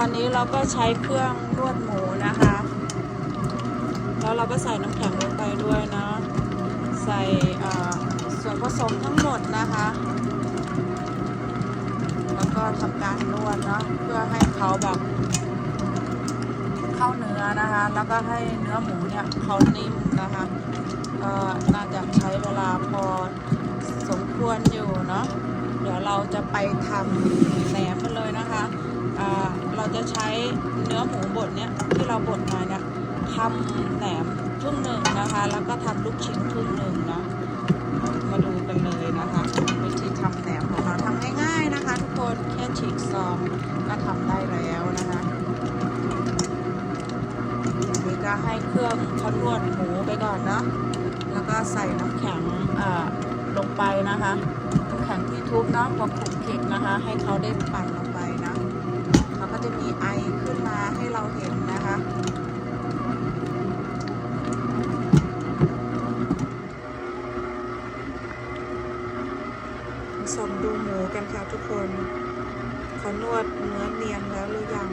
ตอนนี้เราก็ใช้เครื่องนวดหมูนะคะ แล้วเราก็ใส่น้ำแข็งลงไปด้วยนะใส่ส่วนผสมทั้งหมดนะคะ แล้วก็ทำการนวดเนาะเพื่อให้เขาแบบเข้าเนื้อนะคะ แล้วก็ให้เนื้อหมูเนี่ยเขานิ่มนะคะก็น่าจะใช้เวลาพอสมควรอยู่เนาะเดี๋ยวเราจะไปทำแหนมกันเลยนะคะอ่าเราจะ ใช้เนื้อหมูบดเนี่ยที่เราบดมาเนี่ยทำแหนมทุ่งหนึ่งนะคะ แล้วก็ทำลูกชิ้นทุ่งหนึ่งเนาะมาดูกันเลยนะคะวิธีทำแหนมของเราทำง่ายๆนะคะ ทุกคนแค่ฉีกซองก็ทำได้แล้วนะคะอันนี้ก็ให้เครื่องเขานวดหมูไปก่อนเนาะแล้วก็ใส่น้ำแข็งอ่าลงไปนะคะน้ำแข็งที่ทุบเนาะพอขลุกคลิกนะคะ ให้เขาได้ปั่นลงไปนะเขาก็จะมีไอขึ้นมาให้เราเห็นนะคะ ส่องดูหมูกันค่ะทุกคนเขานวดเนื้อเนียนแล้วหรือยัง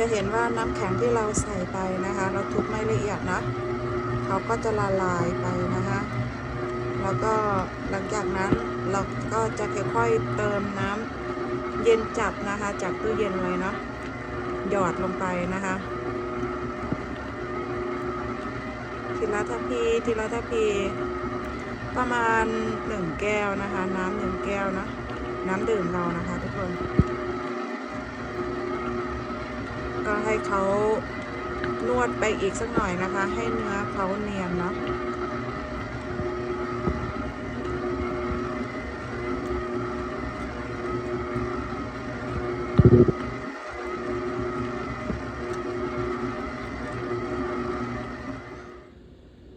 จะเห็นว่าน้ำแข็งที่เราใส่ไปนะคะ เราทุบไม่ละเอียดนะเขาก็จะละลายไปนะคะ แล้วก็หลังจากนั้นเราก็จะค่อยๆเติมน้ำเย็นจัดนะคะ จากตู้เย็นไว้เนาะหยอดลงไปนะคะทีละทัพพีทีละทัพพีประมาณหนึ่งแก้วนะคะ น้ำหนึ่งแก้วนะน้ำดื่มเรานะคะทุกคน ก็ให้เขานวดไปอีกสักหน่อยนะคะ ให้เนื้อเขาเนียนเนาะ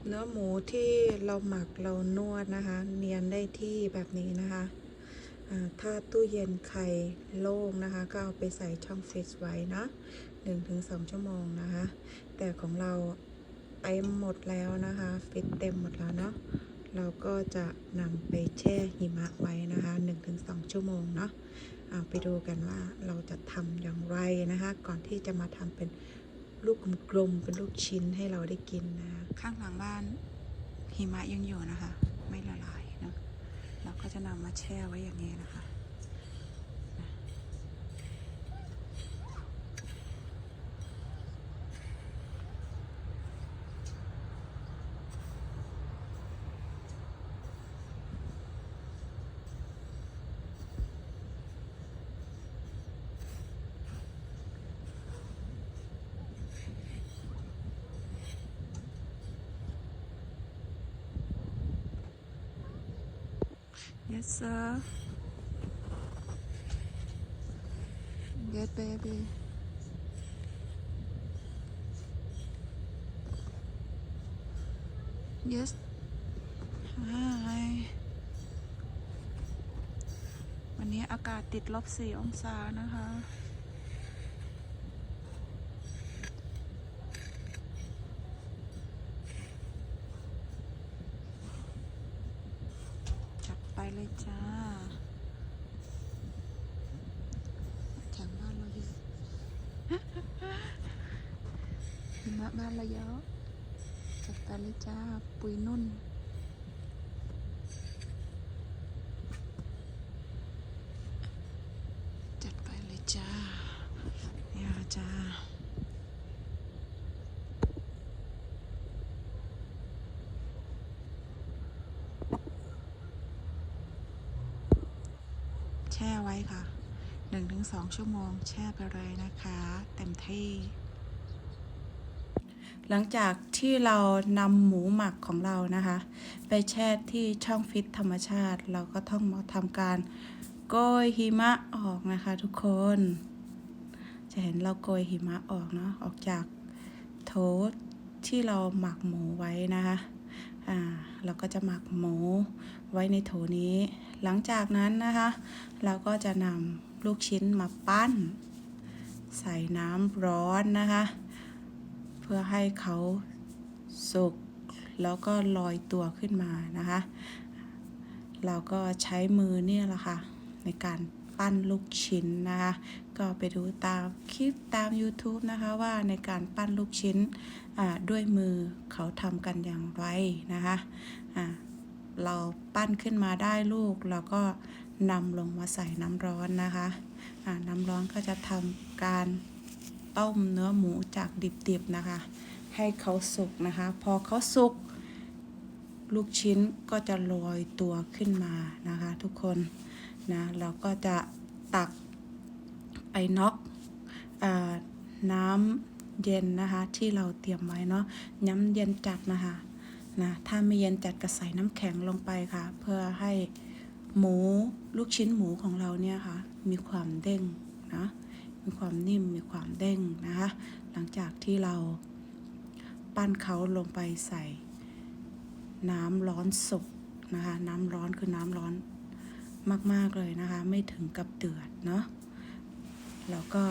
เนื้อหมูที่เราหมักเรานวดนะคะ เนียนได้ที่แบบนี้นะคะ ถ้าตู้เย็นใครโล่งนะคะ ก็เอาไปใส่ช่องฟรีซไว้นะ1-2 ชั่วโมงนะคะ แต่ของเราเต็มหมดแล้วนะคะ ฟิตเต็มหมดแล้วเนาะเราก็จะนำไปแช่หิมะไว้นะคะ1-2 ชั่วโมงเนาะเอาไปดูกันว่าเราจะทำอย่างไรนะคะ ก่อนที่จะมาทำเป็นลูกกลมๆเป็นลูกชิ้นให้เราได้กินนะคะข้างหลังบ้านหิมะยังอยู่นะคะ ไม่ละลาย เราก็จะนำมาแช่ไว้อย่างนี้นะคะ Yes, sir. Yes, baby. Yes. Hi. วันนี้อากาศติดลบสี่องศานะคะ จัดไป เลยจ้าแข่งบ้านเราเยอะหิมะบ้านเราเยอะจัดไปเลยจ้า ปุยนุ่นจัดไปเลยจ้าเนี่ยจ้า แช่ไว้ค่ะ 1-2 ชั่วโมงแช่ไปเลยนะคะ เต็มที่ หลังจากที่เรานำหมูหมักของเรานะคะ ไปแช่ที่ช่องฟิตธรรมชาติ เราก็ต้องมาทำการโกยหิมะออกนะคะทุกคน จะเห็นเราโกยหิมะออกเนาะออกจากโถที่เราหมักหมูไว้นะคะ อ่า เราก็จะหมักหมูไว้ในโถนี้ หลังจากนั้นนะคะ เราก็จะนำลูกชิ้นมาปั้น ใส่น้ำร้อนนะคะ เพื่อให้เขาสุกแล้วก็ลอยตัวขึ้นมานะคะ เราก็ใช้มือเนี่ยแหละค่ะ ในการปั้นลูกชิ้นนะคะ ก็ไปดูตามคลิปตาม YouTube นะคะว่าในการปั้นลูกชิ้นด้วยมือเขาทำกันอย่างไรนะคะอ่า เราปั้นขึ้นมาได้ลูก เราก็นำลงมาใส่น้ำร้อนนะคะอ่าน้ำร้อนก็จะทำการต้มเนื้อหมูจากดิบๆนะคะ ให้เขาสุกนะคะ พอเขาสุก ลูกชิ้นก็จะลอยตัวขึ้นมานะคะ ทุกคนนะเราก็จะตักไปน็อกอาน้ำเย็นนะคะที่เราเตรียมไว้เนาะน้ำเย็นจัดนะคะ นะถ้าไม่เย็นจัดก็ใส่น้ำแข็งลงไปค่ะ เพื่อให้หมูลูกชิ้นหมูของเราเนี่ยค่ะ มีความเด้งนะมีความนิ่มมีความเด้งนะคะหลังจากที่เราปั้นเขาลงไปใส่ น้ำร้อนสุกนะคะน้ำร้อนคือน้ำร้อนมาก ๆ เลยนะคะ ไม่ถึงกับเดือดเนาะแล้วก็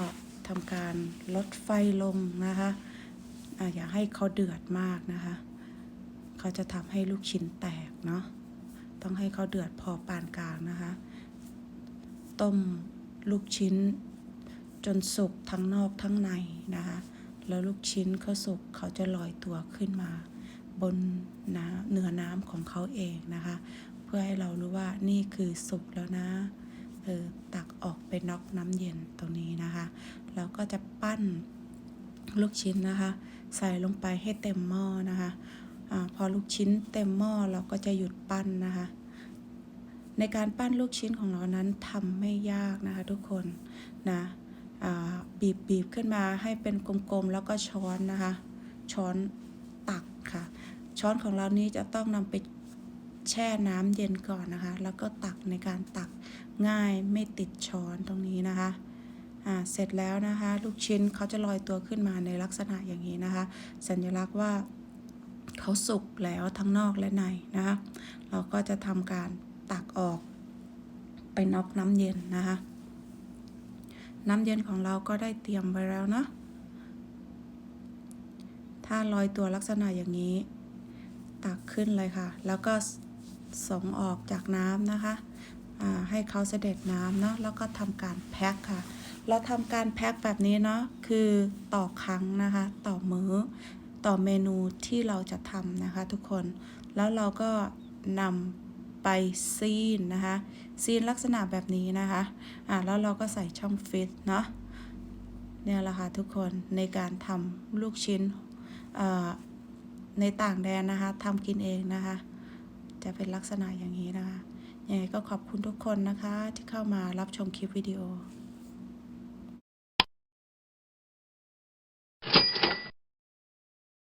ทำการลดไฟลงนะคะอะอย่าให้เขาเดือดมากนะคะ เขาจะทำให้ลูกชิ้นแตกเนาะต้องให้เขาเดือดพอปานกลางนะคะ ต้มลูกชิ้นจนสุกทั้งนอกทั้งในนะคะ แล้วลูกชิ้นเขาสุกเขาจะลอยตัวขึ้นมา บนน้ำเนื้อน้ำของเขาเองนะคะ เพื่อให้เรารู้ว่านี่คือสุกแล้วนะเออตักออกไปน็อกน้ำเย็นตรงนี้นะคะแล้วก็จะปั้นลูกชิ้นนะคะ ใส่ลงไปให้เต็มหม้อนะคะ อพอลูกชิ้นเต็มหม้อเราก็จะหยุดปั้นนะคะ ในการปั้นลูกชิ้นของเรานั้นทำไม่ยากนะคะทุกคนนะบีบบีบขึ้นมาให้เป็นกลมๆแล้วก็ช้อนนะคะ ช้อนตักค่ะ ช้อนของเรานี้จะต้องนำไปแช่น้ำเย็นก่อนนะคะ แล้วก็ตักในการตักง่ายไม่ติดช้อนตรงนี้นะคะอ่าเสร็จแล้วนะคะ ลูกชิ้นเขาจะลอยตัวขึ้นมาในลักษณะอย่างนี้นะคะ สัญลักษณ์ว่า เขาสุกแล้วทั้งนอกและในนะคะเราก็จะทำการตักออก ไปน็อกน้ำเย็นนะคะน้ำเย็นของเราก็ได้เตรียมไว้แล้วเนาะถ้าลอยตัวลักษณะอย่างนี้ ตักขึ้นเลยค่ะ แล้วก็ส่งออกจากน้ำนะคะให้เขาเสด็จน้ำเนาะแล้วก็ทำการแพ็คค่ะ เราทำการแพ็คแบบนี้เนาะคือต่อครั้งนะคะ ต่อมื้อ ต่อเมนูที่เราจะทำนะคะทุกคน แล้วเราก็นำไปซีนนะคะซีนลักษณะแบบนี้นะคะอ่าแล้วเราก็ใส่ช่องฟิตเนาะเนี่ยแหละค่ะทุกคนในการทำลูกชิ้นในต่างแดนนะคะทำกินเองนะคะ จะเป็นลักษณะอย่างนี้นะคะยังไงก็ขอบคุณทุกคนนะคะที่เข้ามารับชมคลิปวิดีโอ